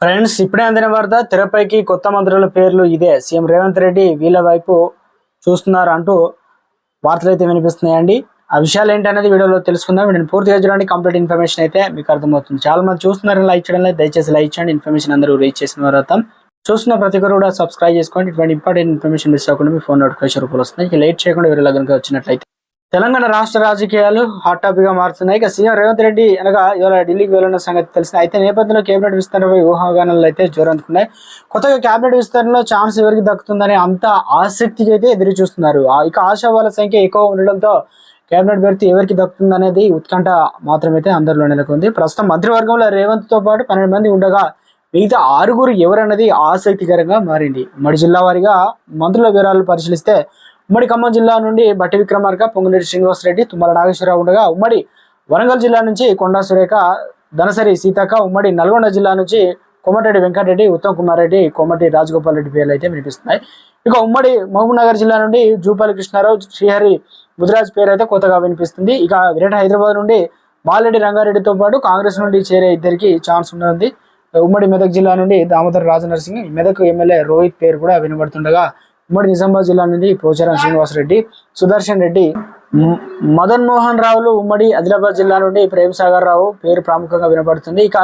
Friends ఇప్పుడే అందిన వార్త తెరపైకి కొత్త మంత్రుల పేర్లు ఇదే. సీఎం రేవంత్ రెడ్డి వీళ్ళ వైపు చూస్తున్నారు అంటూ వార్తలు అయితే వినిపిస్తున్నాయండి. ఆ విషయాలు ఏంటి అనేది వీడియోలో తెలుసుకుందాం. నేను పూర్తిగా చూడండి. కంప్లీట్ ఇన్ఫర్మేషన్ అయితే మీకు అర్థమవుతుంది. చాలా మంది చూస్తున్నారని లైక్ చేయడం లేదు. దయచేసి లైక్ చేయండి. ఇన్ఫర్మేషన్ అందరూ రీచ్ చేసిన తర్వాత చూస్తున్న ప్రతి ఒక్కరు కూడా సబ్స్క్రైబ్ చేసుకోండి. ఇటువంటి ఇంపార్టెంట్ ఇన్ఫర్మేషన్ మిస్ అవ్వకుండా మీ ఫోన్ నోటిఫికేషన్ రూపంలో వస్తుంది లేట్ చేయకుండా వీరిలో కనుక వచ్చినట్లయితే తెలంగాణ రాష్ట్ర రాజకీయాలు హాట్ టాపిక్గా మారుతున్నాయి. ఇక సీఎం రేవంత్ రెడ్డి అనగా ఇవాళ ఢిల్లీకి వెళ్ళిన సంగతి తెలిసింది. అయితే నేపథ్యంలో కేబినెట్ విస్తరణపై ఊహాగానాలు అయితే జోరందుకున్నాయి. కొత్తగా కేబినెట్ విస్తరణలో ఛాన్స్ ఎవరికి దక్కుతుందని అంత ఆసక్తిగా అయితే ఎదురు చూస్తున్నారు. ఇక ఆశావాల సంఖ్య ఎక్కువ ఉండడంతో కేబినెట్ బెర్త్ ఎవరికి దక్కుతుంది అనేది ఉత్కంఠ మాత్రమైతే అందరిలో నెలకొంది. ప్రస్తుతం మంత్రివర్గంలో రేవంత్తో పాటు పన్నెండు మంది ఉండగా మిగతా ఆరుగురు ఎవరన్నది ఆసక్తికరంగా మారింది. ఉమ్మడి జిల్లా వారిగా మంత్రుల వివరాలు పరిశీలిస్తే ఉమ్మడి ఖమ్మం జిల్లా నుండి బట్టి విక్రమార్క పొంగులేటి శ్రీనివాసరెడ్డి తుమ్మల నాగేశ్వరరావు ఉండగా ఉమ్మడి వరంగల్ జిల్లా నుంచి కొండా సురేఖ ధనసరి సీతక్క ఉమ్మడి నల్గొండ జిల్లా నుంచి కోమటిరెడ్డి వెంకటరెడ్డి ఉత్తమ్ కుమార్ రెడ్డి కోమటి రాజగోపాల్ రెడ్డి పేర్లు అయితే వినిపిస్తున్నాయి. ఇక ఉమ్మడి మహబూబ్నగర్ జిల్లా నుండి జూపాలి కృష్ణారావు శ్రీహరి బుధరాజ్ పేరు అయితే కొత్తగా వినిపిస్తుంది. ఇక గ్రేటర్ హైదరాబాద్ నుండి మాలెడ్డి రంగారెడ్డితో పాటు కాంగ్రెస్ నుండి చేరే ఇద్దరికి ఛాన్స్ ఉంటుంది ఉమ్మడి మెదక్ జిల్లా నుండి దామోదర్ రాజనరసింగ్ మెదక్ ఎమ్మెల్యే రోహిత్ పేరు కూడా వినబడుతుండగా ఉమ్మడి నిజామాబాద్ జిల్లా నుండి పోచారం శ్రీనివాసరెడ్డి సుదర్శన్ రెడ్డి మదన్ మోహన్ రావులు ఉమ్మడి ఆదిలాబాద్ జిల్లా నుండి ప్రేమ్ సాగర్ రావు పేరు ప్రాముఖ్యంగా వినబడుతుంది ఇక